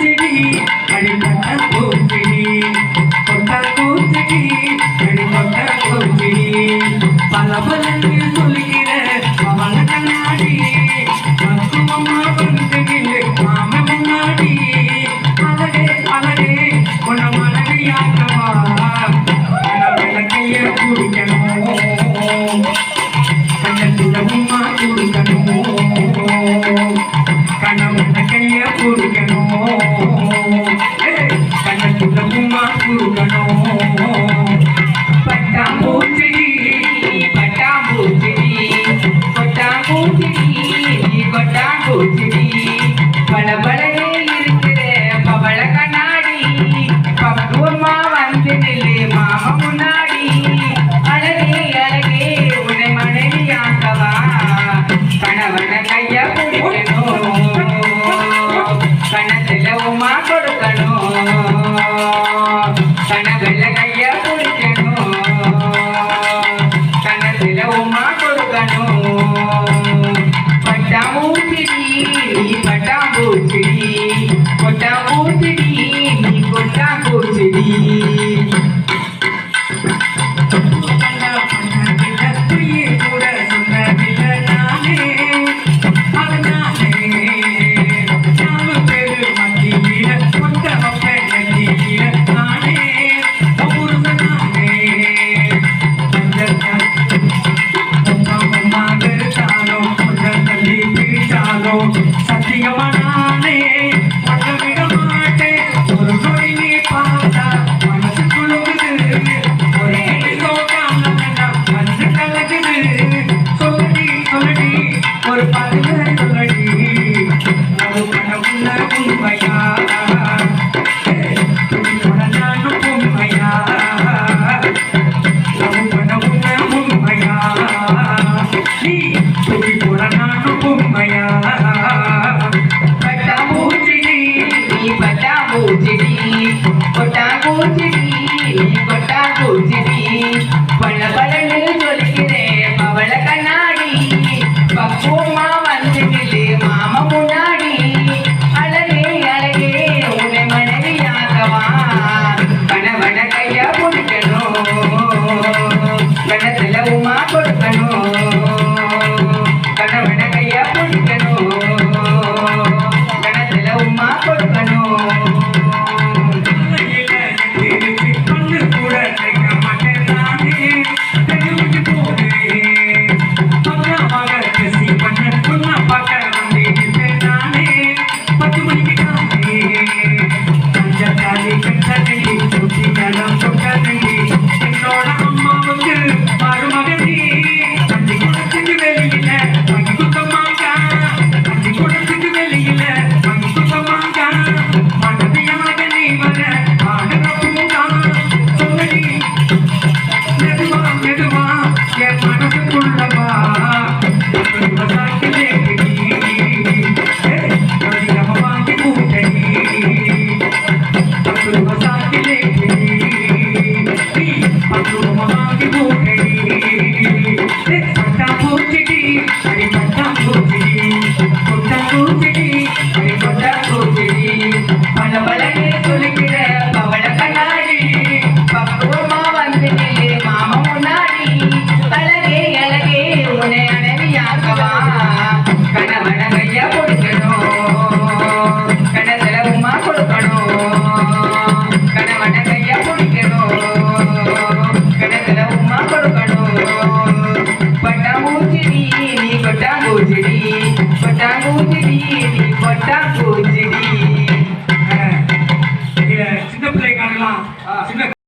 கூச்சடி அடிப்பட்ட கூச்சடி கொட்ட கூச்சடி அடிப்பட்ட கூச்சடி பல பலன்னு சொல்லுகிற பவள கண்ணாடி மருத்துவமா பண்ணுகின்ற மாம முன்னாடி அழகே அழகே உன மனைவியாக்கவா விளக்கைய குடிக்கணும் கண்ணத்துல உமா குடிக்கணும்? uma பட்டாம்பூச்சி నాకు బొమ్మయా పట్టామూచిడి పట్టామూచిడి పొట్టామూచిడి పొట్టామూచిడి పళ్ళ పళ్ళు దొరికిరే పవళ కన్నాడి పప్పు మా వందిలే మామ మున్నాడి అలగే అలగే ఉన మనవి యాకవా కనవన కయ్యవ நமக்கு Cái.